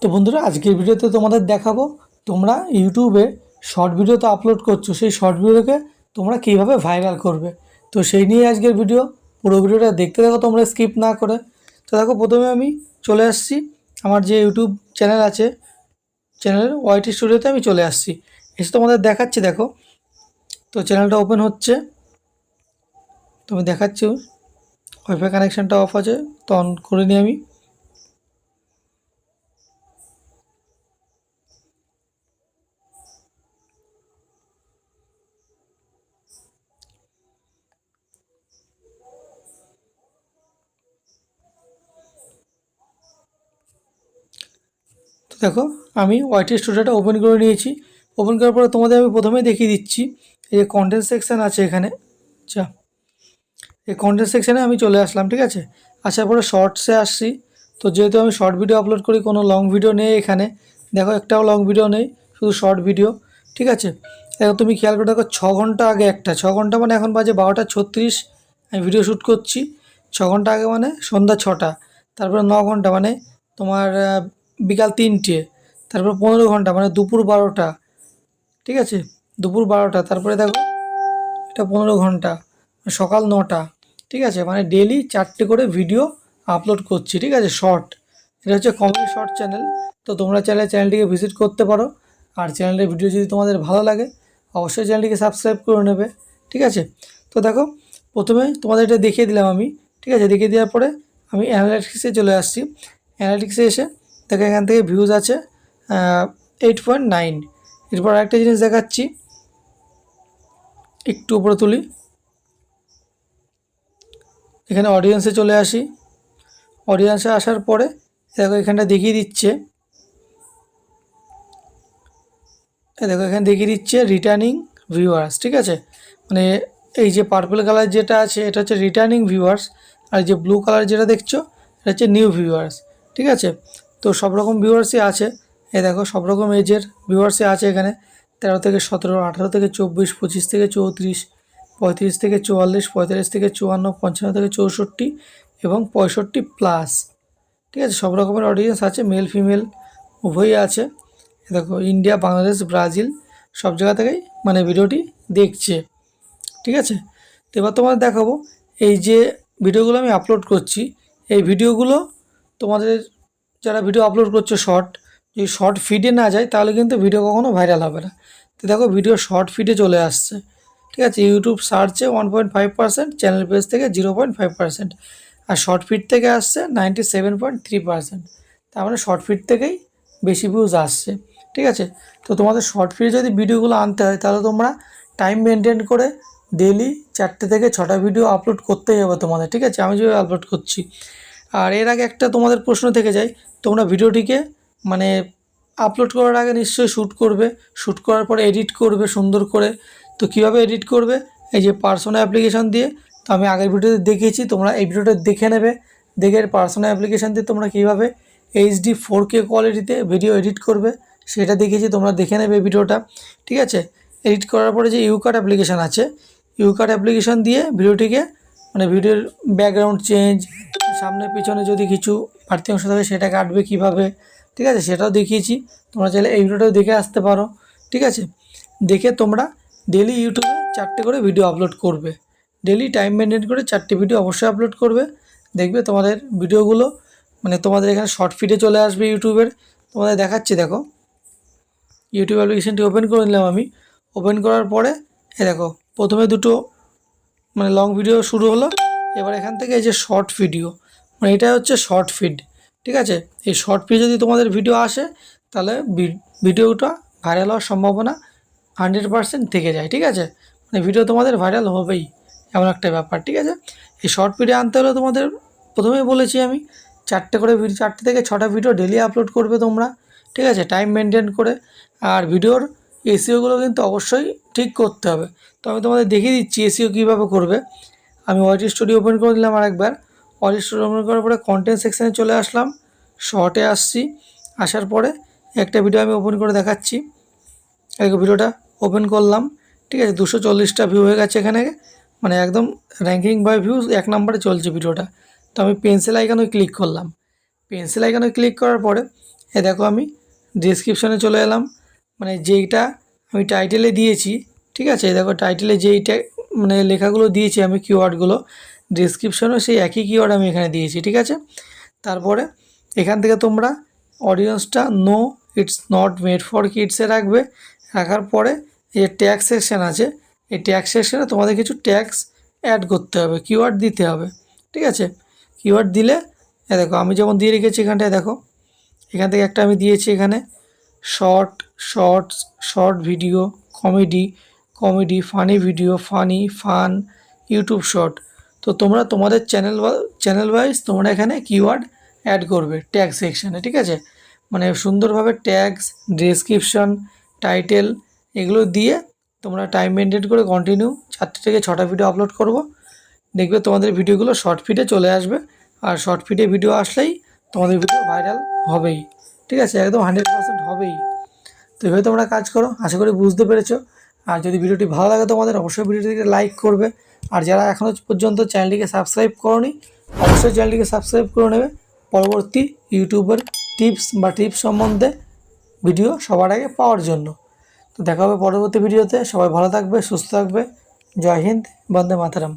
তো বন্ধুরা, আজকের ভিডিওতে তোমাদের দেখাবো তোমরা ইউটিউবে শর্ট ভিডিও তো আপলোড করছ, সেই শর্ট ভিডিওকে তোমরা কীভাবে ভাইরাল করবে? তো সেই নিয়ে আজকের ভিডিও, পুরো ভিডিওটা দেখতে দেখো তোমরা স্কিপ না করে। তো দেখো, প্রথমে আমি চলে আসছি। আমার যে ইউটিউব চ্যানেল আছে চ্যানেলের ওয়াইটি স্টুডিওতে আমি চলে আসছি। এসে তোমাদের দেখাচ্ছি, দেখো। তো চ্যানেলটা ওপেন হচ্ছে। তুমি দেখাচ্ছি ওয়াইফাই কানেকশানটা অফ আছে। তো অন করে নিই আমি। দেখো, আমি ওয়াইটি স্টুডিওটা ওপেন করে নিয়েছি। ওপেন করার পরে তোমাদের আমি প্রথমেই দেখিয়ে দিচ্ছি এই যে কন্টেন্ট সেকশান আছে এখানে। আচ্ছা এই কন্টেন্ট সেকশানে আমি চলে আসলাম, ঠিক আছে? আসার পরে শর্টসে আসছি। তো যেহেতু আমি শর্ট ভিডিও আপলোড করি, কোনো লং ভিডিও নেই এখানে। দেখো, একটাও লং ভিডিও নেই, শুধু শর্ট ভিডিও ঠিক আছে? দেখো, তুমি খেয়াল করে দেখো, ছ ঘণ্টা আগে একটা, ছ ঘণ্টা মানে এখন বাজে বারোটা ছত্রিশ। আমি ভিডিও শ্যুট করছি, ছ ঘণ্টা আগে মানে সন্ধ্যা ছটা, তারপরে ন ঘণ্টা মানে তোমার বিকাল তিনটে, তারপর পনেরো ঘণ্টা মানে দুপুর বারোটা, ঠিক আছে? দুপুর বারোটা, তারপরে দেখো, এটা পনেরো ঘণ্টা সকাল নটা, ঠিক আছে? মানে ডেলি চারটে করে ভিডিও আপলোড করছি, ঠিক আছে? শর্ট এটা হচ্ছে কমেডি শর্ট চ্যানেল তো তোমরা চাইলে চ্যানেলটিকে ভিজিট করতে পারো। আর চ্যানেলের ভিডিও যদি তোমাদের ভালো লাগে, অবশ্যই চ্যানেলটিকে সাবস্ক্রাইব করে নেবে, ঠিক আছে? তো দেখো, প্রথমে তোমাদের এটা দেখিয়ে দিলাম আমি, ঠিক আছে? দেখিয়ে দেওয়ার পরে আমি অ্যানালিটিক্সে চলে আসছি। অ্যানালিটিক্সে এসে দেখো এখান থেকে ভিউজ আছে এইট পয়েন্ট নাইন এরপর আরেকটা জিনিস দেখাচ্ছি, একটু উপরে তুলি। এখানে অডিয়েন্সে চলে আসি। অডিয়েন্সে আসার পরে, দেখো এখানটা দেখিয়ে দিচ্ছে। দেখো এখানে দেখিয়ে দিচ্ছে রিটার্নিং ভিউয়ার্স ঠিক আছে? মানে এই যে পার্পল কালার যেটা আছে, এটা হচ্ছে রিটার্নিং ভিউয়ার্স আর যে ব্লু কালার যেটা দেখছ, এটা হচ্ছে নিউ ভিউয়ার্স ঠিক আছে? তো সব রকম ভিউয়ার্সই আছে। এই দেখো সব রকম এজের ভিউয়ার্সই আছে এখানে। তেরো থেকে সতেরো, আঠারো থেকে চব্বিশ, পঁচিশ থেকে চৌত্রিশ, পঁয়ত্রিশ থেকে চুয়াল্লিশ, পঁয়তাল্লিশ থেকে চুয়ান্ন, পঞ্চান্ন থেকে চৌষট্টি এবং পঁয়ষট্টি প্লাস ঠিক আছে সব রকমের অডিয়েন্স আছে মেল ফিমেল উভয়ই আছে। এ দেখো ইন্ডিয়া বাংলাদেশ ব্রাজিল সব জায়গা থেকেই মানে ভিডিওটি দেখছে। ঠিক আছে? তো এবার তোমাদের দেখাবো, এই যে ভিডিওগুলো আমি আপলোড করছি, এই ভিডিওগুলো তোমাদের যারা ভিডিও আপলোড করছ শর্ট যদি শর্ট ফিডে না যায়, তাহলে কিন্তু ভিডিও কখনো ভাইরাল হবে না। তো দেখো ভিডিও শর্ট ফিডে চলে আসছে। ঠিক আছে ইউটিউব সার্চে one point five percent channel page থেকে জিরো পয়েন্ট ফাইভ পার্সেন্ট আর শর্ট ফিড থেকে আসছে ninety seven point three percent তার মানে শর্ট ফিড থেকেই বেশি ভিউজ আসছে। ঠিক আছে, তো তোমাদের শর্ট ফিডে যদি ভিডিওগুলো আনতে হয়, তাহলে তোমরা টাইম মেনটেন করে ডেলি চারটে থেকে ছটা ভিডিও আপলোড করতেই হবে তোমাদের। ঠিক আছে, আমি যেভাবে আপলোড করছি। আর এর আগে একটা তোমাদের প্রশ্ন থেকে যায়, তোমরা ভিডিওটিকে মানে আপলোড করার আগে নিশ্চয়ই শ্যুট করবে শ্যুট করার পরে এডিট করবে সুন্দর করে। তো কীভাবে এডিট করবে? এই যে পার্সোনাল অ্যাপ্লিকেশন দিয়ে। তো আমি আগের ভিডিওতে দেখিয়েছি, তোমরা এই ভিডিওটা দেখে নেবে। দেখে পার্সোনাল অ্যাপ্লিকেশান দিয়ে তোমরা কীভাবে এইচডি ফোর কে কোয়ালিটিতে ভিডিও এডিট করবে, সেটা দেখেছি তোমরা দেখে নেবে ভিডিওটা ঠিক আছে? এডিট করার পরে যে ইউকার্ট অ্যাপ্লিকেশান আছে ইউকার্ট অ্যাপ্লিকেশান দিয়ে ভিডিওটিকে মানে ভিডিওর ব্যাকগ্রাউন্ড চেঞ্জ সামনে পিছনে যদি কিছু বাড়তি অংশ থাকে, সেটা কাটবে কীভাবে? ঠিক আছে, সেটাও দেখিয়েছি। তোমরা চাইলে এই ভিডিওটাও দেখে আসতে পারো। ঠিক আছে? দেখে তোমরা ডেলি ইউটিউবে চারটে করে ভিডিও আপলোড করবে। ডেলি টাইম মেনটেন করে চারটে ভিডিও অবশ্যই আপলোড করবে। দেখবে তোমাদের ভিডিওগুলো মানে তোমাদের এখানে শর্ট ফিডে চলে আসবে ইউটিউবের তোমাদের দেখাচ্ছি, দেখো। ইউটিউব অ্যাপ্লিকেশানটি ওপেন করে নিলাম আমি। ওপেন করার পরে এ দেখো, প্রথমে দুটো মানে লং ভিডিও শুরু হলো। এবার এখান থেকে এই যে শর্ট ভিডিও মানে এটা হচ্ছে শর্ট ফিড ঠিক আছে? এই শর্ট ফিড যদি তোমাদের ভিডিও আসে, তাহলে ভিডিওটা ভাইরাল হওয়ার সম্ভাবনা হান্ড্রেড পার্সেন্ট থেকে যায়, ঠিক আছে? মানে ভিডিও তোমাদের ভাইরাল হবেই, এমন একটা ব্যাপার, ঠিক আছে? এই শর্ট ভিডিও আনতে হলে তোমাদের প্রথমেই বলেছি আমি, চারটে করে ভিডিও চারটে থেকে ছটা ভিডিও ডেলি আপলোড করবে তোমরা, ঠিক আছে? টাইম মেনটেন করে, আর ভিডিওর এসিওগুলো কিন্তু অবশ্যই ঠিক করতে হবে। তো আমি তোমাদের দেখিয়ে দিচ্ছি এসিও কীভাবে করবে। আমি ওয়াইটি স্টুডিও ওপেন করে দিলাম আরেকবার। স্টুডিও ওপেন করার পরে কন্টেন্ট সেকশানে চলে আসলাম। শর্টে আসছি। আসার পরে একটা ভিডিও আমি ওপেন করে দেখাচ্ছি। এই ভিডিওটা ওপেন করলাম। ঠিক আছে, দুশো চল্লিশটা ভিউ হয়ে গেছে এখানে। মানে একদম র্যাঙ্কিং বাই ভিউজ এক নম্বরে চলছে ভিডিওটা তো আমি পেন্সিল আইকনে ক্লিক করলাম। পেন্সিল আইকনে ক্লিক করার পরে এ দেখো আমি ডিসক্রিপশানে চলে এলাম। মানে যেইটা আমি টাইটেলে দিয়েছি, ঠিক আছে? দেখো টাইটেলে যেইটা মানে লেখাগুলো দিয়েছি আমি কিওয়ার্ডগুলো ডিসক্রিপশনেও সেই একই কিওয়ার্ড আমি এখানে দিয়েছি, ঠিক আছে? তারপরে এখান থেকে তোমরা অডিয়েন্সটা no it's not made for কিডসে রাখবে। রাখার পরে যে ট্যাক্স সেকশন আছে, এই ট্যাক্স সেকশনে তোমাদের কিছু ট্যাক্স অ্যাড করতে হবে কিওয়ার্ড দিতে হবে, ঠিক আছে? কিওয়ার্ড দিলে, এ দেখো, আমি যেমন দিয়ে রেখেছি এখানটায়, দেখো, এখান থেকে একটা আমি দিয়েছি এখানে short shorts short video comedy comedy funny video funny fun YouTube short তো তোমরা তোমাদের চ্যানেল চ্যানেল ওয়াইজ তোমরা এখানে কিওয়ার্ড অ্যাড করবে ট্যাগ সেকশানে ঠিক আছে? মানে সুন্দরভাবে ট্যাগস ডেসক্রিপশন টাইটেল এগুলো দিয়ে তোমরা টাইম মেনটেন করে কন্টিনিউ চারটে থেকে ছটা ভিডিও আপলোড করব। দেখবে তোমাদের ভিডিওগুলো শর্ট ফিডে চলে আসবে। আর শর্ট ফিডে ভিডিও আসলেই তোমাদের ভিডিও ভাইরাল হবেই। ঠিক আছে? একদম হান্ড্রেড পার্সেন্ট হবেই। তো এভাবে তোমরা কাজ করো, আশা করি বুঝতে পেরেছ। আর যদি ভিডিওটি ভালো লাগে তোমাদের, অবশ্যই ভিডিওটিকে লাইক করবে। আর যারা এখনও পর্যন্ত চ্যানেলটিকে সাবস্ক্রাইব করনি, অবশ্যই চ্যানেলটিকে সাবস্ক্রাইব করে নেবে। পরবর্তী ইউটিউবের টিপস বা টিপস সম্বন্ধে ভিডিও সবার আগে পাওয়ার জন্য। তো দেখা হবে পরবর্তী ভিডিওতে। সবাই ভালো থাকবে, সুস্থ থাকবে। জয় হিন্দ, বন্দে মাতারাম।